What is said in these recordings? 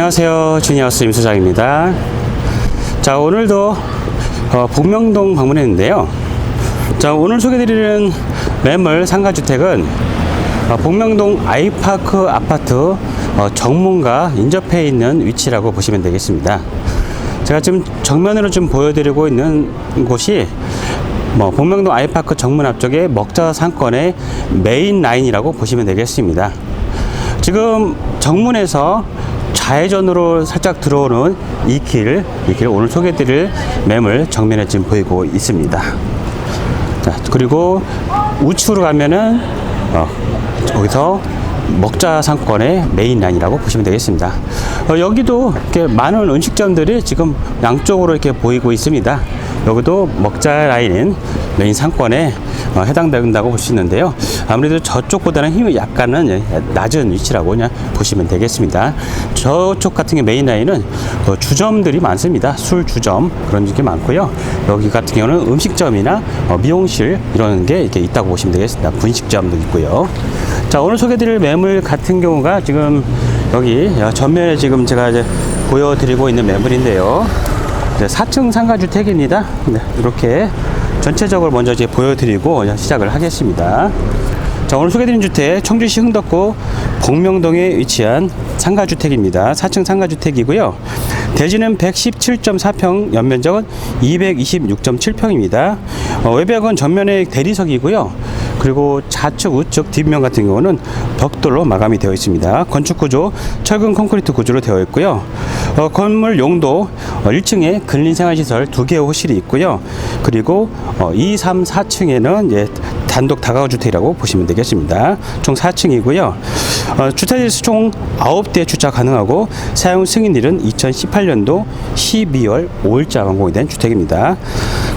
안녕하세요. 주니어스 임소장입니다. 자, 오늘도 어, 복명동 방문했는데요. 자, 오늘 소개드리는 매물 상가주택은 어, 복명동 아이파크 아파트 어, 정문과 인접해 있는 위치라고 보시면 되겠습니다. 제가 지금 정면으로 좀 보여드리고 있는 곳이 뭐 복명동 아이파크 정문 앞쪽에 먹자 상권의 메인 라인이라고 보시면 되겠습니다. 지금 정문에서 좌회전으로 살짝 들어오는 이 길, 이 길 오늘 소개드릴 매물 정면에 지금 보이고 있습니다. 자, 그리고 우측으로 가면은 어, 여기서 먹자 상권의 메인 라인이라고 보시면 되겠습니다. 어, 여기도 이렇게 많은 음식점들이 지금 양쪽으로 이렇게 보이고 있습니다. 여기도 먹자 라인 메인 상권에 어, 해당된다고 볼 수 있는데요. 아무래도 저쪽보다는 힘이 약간은 예, 낮은 위치라고 그냥 보시면 되겠습니다. 저쪽 같은 게 메인 라인은 어, 주점들이 많습니다. 술 주점 그런 게 많고요. 여기 같은 경우는 음식점이나 어, 미용실 이런 게 이렇게 있다고 보시면 되겠습니다. 분식점도 있고요. 자 오늘 소개드릴 매물 같은 경우가 지금 여기 전면에 지금 제가 이제 보여드리고 있는 매물인데요. 네, 4층 상가주택입니다. 네, 이렇게 전체적으로 먼저 이제 보여드리고 시작을 하겠습니다. 자, 오늘 소개드린 주택 청주시 흥덕구 복명동에 위치한 상가주택입니다. 4층 상가주택이고요. 대지는 117.4평, 연면적은 226.7평입니다. 어, 외벽은 전면에 대리석이고요. 그리고 좌측, 우측, 뒷면 같은 경우는 벽돌로 마감이 되어 있습니다. 건축 구조 철근 콘크리트 구조로 되어 있고요. 어, 건물 용도 어, 1층에 근린 생활시설 두 개의 호실이 있고요. 그리고 어, 2, 3, 4층에는 이제 단독 다가구 주택이라고 보시면 되겠습니다. 총 4층이고요. 어, 주차장에서 총 9대 주차 가능하고 사용 승인일은 2018년도 12월 5일자 완공이 된 주택입니다.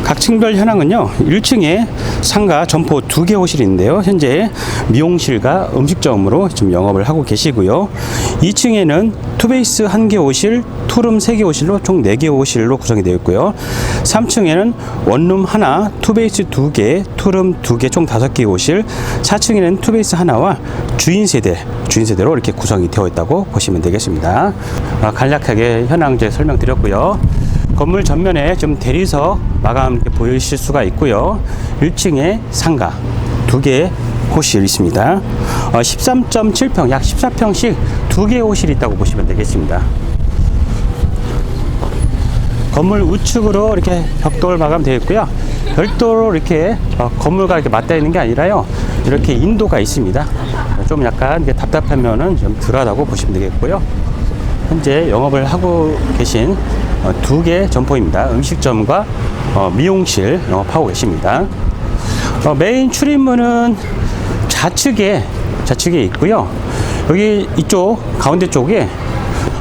각 층별 현황은요. 1층에 상가 점포 두개 호실이 있는데요. 현재 미용실과 음식점으로 지금 영업을 하고 계시고요. 2층에는 투베이스 한개 호실, 투룸 세개 호실로 총네개 호실로 구성이 되어 있고요. 3층에는 원룸 하나, 투베이스 두 개, 투룸 두 개, 총 다섯 개 호실. 4층에는 투베이스 하나와 주인 세대, 주인 세대로 이렇게 구성이 되어 있다고 보시면 되겠습니다. 아, 간략하게 현황 제 설명드렸고요. 건물 전면에 좀 대리석 마감 보이실 수가 있고요. 1층에 상가 두개 호실 있습니다. 어, 13.7평, 약 14평씩 두 개의 호실이 있다고 보시면 되겠습니다. 건물 우측으로 이렇게 벽돌 마감되어 있고요. 별도로 이렇게 어, 건물과 이렇게 맞닿아 있는 게 아니라요. 이렇게 인도가 있습니다. 좀 약간 이게 답답하면은 좀 덜하다고 보시면 되겠고요. 현재 영업을 하고 계신 어, 두개 점포입니다. 음식점과 어, 미용실 영업하고 계십니다. 어, 메인 출입문은 좌측에 좌측에 있고요. 여기 이쪽 가운데 쪽에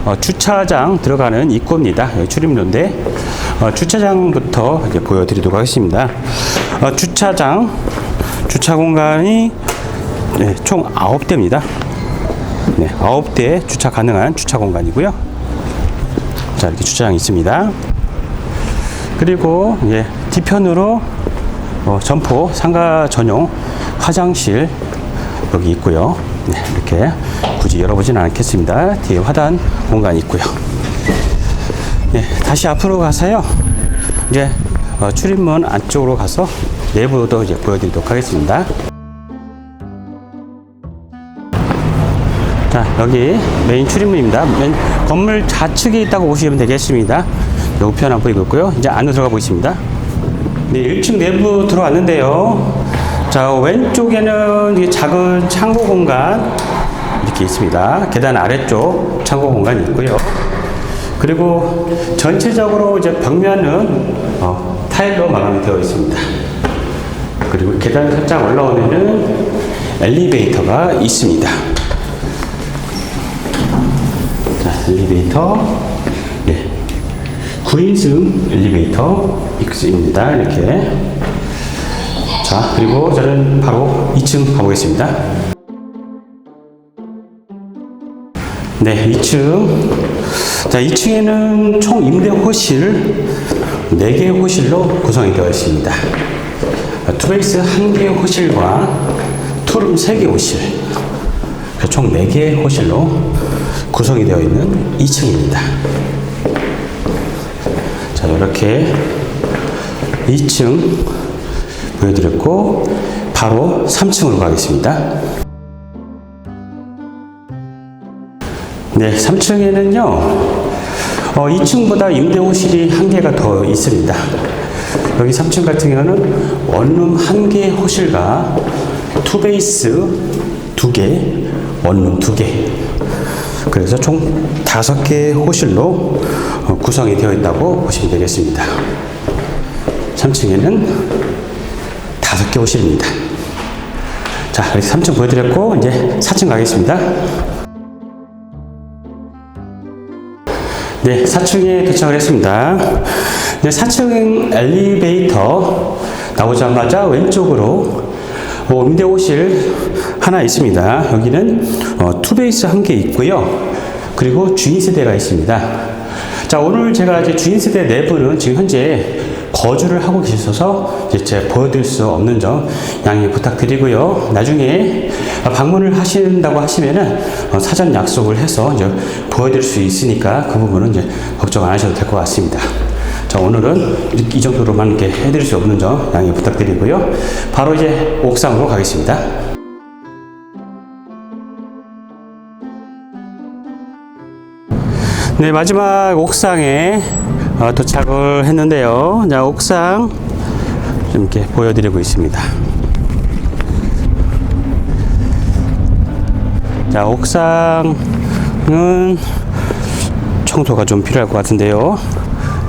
어, 주차장 들어가는 입구입니다. 출입로인데 어, 주차장부터 이제 보여드리도록 하겠습니다. 어, 주차장 주차 공간이 네, 총 9대입니다. 네, 9대 주차 가능한 주차 공간이고요. 자, 이렇게 주차장이 있습니다. 그리고 예, 뒤편으로 어, 점포 상가 전용 화장실 여기 있고요. 네, 이렇게 굳이 열어보지는 않겠습니다. 뒤에 화단 공간이 있고요. 네, 다시 앞으로 가서요. 이제 어, 출입문 안쪽으로 가서 내부도 이제 보여드리도록 하겠습니다. 자, 여기 메인 출입문입니다. 맨 건물 좌측에 있다고 보시면 되겠습니다. 우편 안 보이고 있고요. 이제 안으로 들어가 보겠습니다. 네, 1층 내부 들어왔는데요. 자, 왼쪽에는 이 작은 창고 공간 이렇게 있습니다. 계단 아래쪽 창고 공간이 있고요. 그리고 전체적으로 이제 벽면은 어, 타일로 마감이 되어 있습니다. 그리고 계단 살짝 올라오면은 엘리베이터가 있습니다. 자, 엘리베이터. 네. 9인승 엘리베이터 X입니다. 이렇게. 자, 그리고 저는 바로 2층 가보겠습니다. 네, 2층. 자, 2층에는 총 임대 호실 4개의 호실로 구성이 되어 있습니다. 투베이스 1개의 호실과 투룸 3개 호실 총 4개의 호실로 구성이 되어 있는 2층입니다. 자, 이렇게 2층 보여드렸고, 바로 3층으로 가겠습니다. 네, 3층에는요, 어, 2층보다 임대호실이 한 개가 더 있습니다. 여기 3층 같은 경우는 원룸 한개 호실과 투베이스 두 개, 원룸 두 개. 그래서 총 다섯 개의 호실로 어, 구성이 되어 있다고 보시면 되겠습니다. 3층에는 다섯 개 호실입니다. 자, 이렇게 3층 보여드렸고, 이제 4층 가겠습니다. 네, 4층에 도착을 했습니다. 네, 4층 엘리베이터 나오자마자 왼쪽으로 어, 임대호실 하나 있습니다. 여기는 어, 투베이스 한 개 있고요. 그리고 주인 세대가 있습니다. 자, 오늘 제가 이제 주인 세대 내부는 지금 현재 거주를 하고 계셔서 제가 보여드릴 수 없는 점 양해 부탁드리고요. 나중에 방문을 하신다고 하시면은 어, 사전 약속을 해서 이제 보여드릴 수 있으니까 그 부분은 이제 걱정 안 하셔도 될 것 같습니다. 자, 오늘은 이 정도로만 이렇게 해드릴 수 없는 점 양해 부탁드리고요. 바로 이제 옥상으로 가겠습니다. 네, 마지막 옥상에 어, 도착을 했는데요. 자, 옥상 좀 이렇게 보여드리고 있습니다. 자, 옥상은 청소가 좀 필요할 것 같은데요.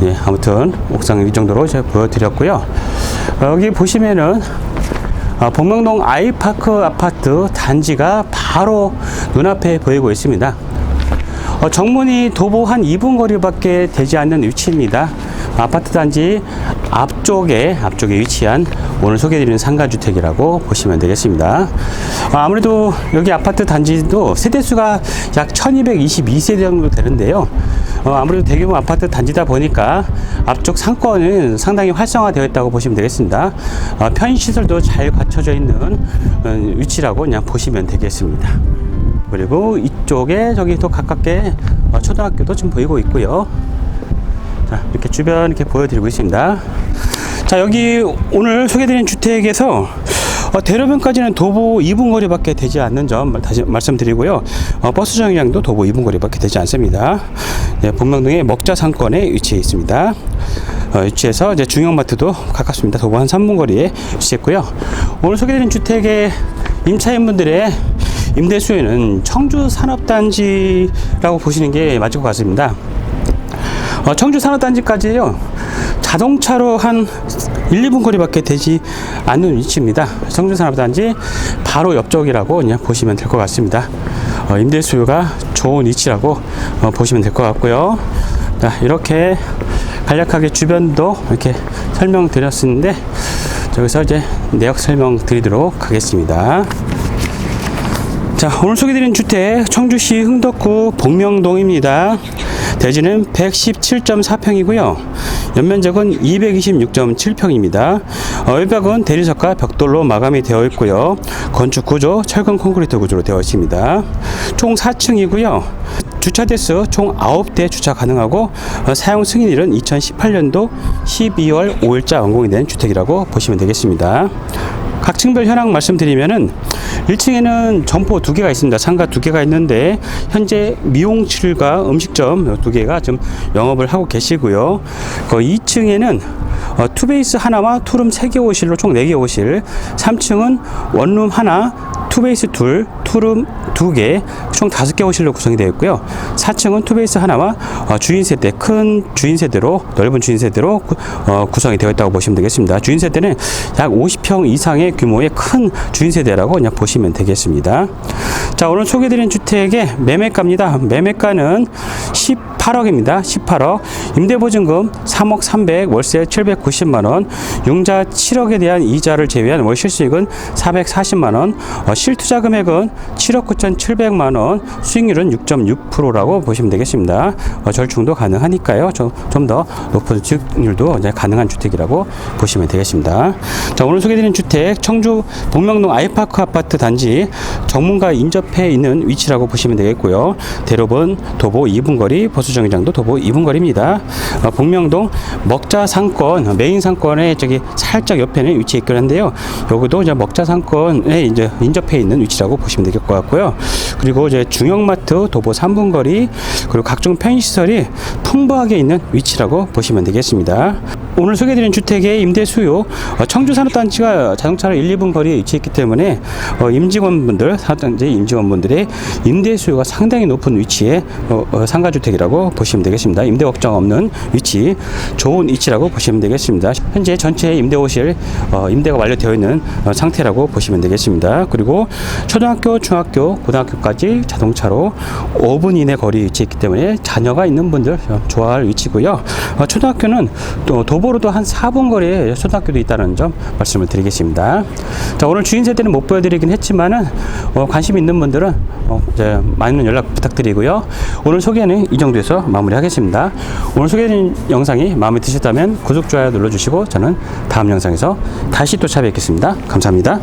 예, 아무튼 옥상 이 정도로 제가 보여드렸고요. 어, 여기 보시면은 아, 복명동 아이파크 아파트 단지가 바로 눈앞에 보이고 있습니다. 어, 정문이 도보 한 2분 거리밖에 되지 않는 위치입니다. 아파트 단지 앞쪽에 앞쪽에 위치한 오늘 소개해드리는 상가주택이라고 보시면 되겠습니다. 어, 아무래도 여기 아파트 단지도 세대수가 약 1222세대 정도 되는데요. 어, 아무래도 대규모 아파트 단지다 보니까 앞쪽 상권은 상당히 활성화되어 있다고 보시면 되겠습니다. 어, 편의시설도 잘 갖춰져 있는 어, 위치라고 그냥 보시면 되겠습니다. 그리고 이쪽에 저기 또 가깝게 어, 초등학교도 지금 보이고 있고요. 자, 이렇게 주변 이렇게 보여드리고 있습니다. 자, 여기 오늘 소개드린 주택에서 어, 대로변까지는 도보 2분 거리밖에 되지 않는 점 다시 말씀드리고요. 어, 버스 정류장도 도보 2분 거리밖에 되지 않습니다. 네, 본명동의 먹자 상권에 위치해 있습니다. 어, 위치해서 이제 중형마트도 가깝습니다. 도보 한 3분 거리에 위치했고요. 오늘 소개드린 주택의 임차인분들의 임대 수요는 청주 산업단지라고 보시는 게 맞을 것 같습니다. 어, 청주 산업단지까지요 자동차로 한 1, 2분 거리밖에 되지 않는 위치입니다. 청주 산업단지 바로 옆쪽이라고 그냥 보시면 될 것 같습니다. 어, 임대 수요가 좋은 위치라고 어, 보시면 될 것 같고요. 자, 이렇게 간략하게 주변도 이렇게 설명드렸었는데 여기서 이제 내역 설명 드리도록 하겠습니다. 자, 오늘 소개드린 주택 청주시 흥덕구 복명동입니다. 대지는 117.4평이고요. 연면적은 226.7평입니다. 어, 외벽은 대리석과 벽돌로 마감이 되어 있고요. 건축 구조 철근 콘크리트 구조로 되어 있습니다. 총 4층이고요. 주차 대수 총 9대 주차 가능하고 어, 사용 승인일은 2018년도 12월 5일자 완공이 된 주택이라고 보시면 되겠습니다. 각 층별 현황 말씀드리면은 1층에는 점포 두 개가 있습니다. 상가 두 개가 있는데 현재 미용실과 음식점 두 개가 좀 영업을 하고 계시고요. 그 2층에는 어, 투베이스 하나와 투룸 세개 호실로 총 네개 호실. 3층은 원룸 하나, 투베이스 둘, 투룸 두 개, 총 다섯 개 호실로 구성이 되어 있고요. 4층은 투베이스 하나와 어, 주인 세대, 큰 주인 세대로, 넓은 주인 세대로 구, 어, 구성이 되어 있다고 보시면 되겠습니다. 주인 세대는 약 50평 이상의 규모의 큰 주인 세대라고 그냥 보시면 되겠습니다. 자, 오늘 소개드린 주택의 매매가입니다. 매매가는 18억입니다. 18억. 임대보증금 3억 300, 월세 790만 원, 융자 7억에 대한 이자를 제외한 월 실수익은 440만 원, 어, 실투자 금액은 7억 9,700만 원, 수익률은 6.6%라고 보시면 되겠습니다. 어, 절충도 가능하니까요. 좀 더 높은 수익률도 가능한 주택이라고 보시면 되겠습니다. 자, 오늘 소개드린 주택 청주 복명동 아이파크 아파트 단지 정문과 인접해 있는 위치라고 보시면 되겠고요. 대로변 도보 2분 거리, 보수 정류장도 도보 2분 거리입니다. 어, 복명동 먹자 상권 메인 상권에 저기 살짝 옆에는 위치해 있긴 한데요. 여기도 이제 먹자 상권에 이제 인접해 있는 위치라고 보시면 될것 같고요. 그리고 이제 중형마트 도보 3분 거리 그리고 각종 편의시설이 풍부하게 있는 위치라고 보시면 되겠습니다. 오늘 소개드린 주택의 임대 수요 어, 청주 산업단지가 자동차로 1, 2분 거리에 위치했기 때문에 어, 임직원분들 산업단지 임직원분들의 임대 수요가 상당히 높은 위치에 어, 어, 상가주택이라고 보시면 되겠습니다. 임대 걱정 없는 위치 좋은 위치라고 보시면 되겠습니다. 현재 전체 임대호실 어, 임대가 완료되어 있는 어, 상태라고 보시면 되겠습니다. 그리고 초등학교, 중학교, 고등학교까지 자동차로 5분 이내 거리에 위치했기 때문에 자녀가 있는 분들 좋아할 위치고요. 어, 초등학교는 또 도보로도 한 4분 거리에 초등학교도 있다는 점 말씀을 드리겠습니다. 자, 오늘 주인 세대는 못 보여드리긴 했지만은 어, 관심 있는 분들은 어, 이제 많은 연락 부탁드리고요. 오늘 소개는 이 정도에 서 마무리하겠습니다. 오늘 소개해드린 영상이 마음에 드셨다면 구독, 좋아요 눌러주시고 저는 다음 영상에서 다시 또 찾아뵙겠습니다. 감사합니다.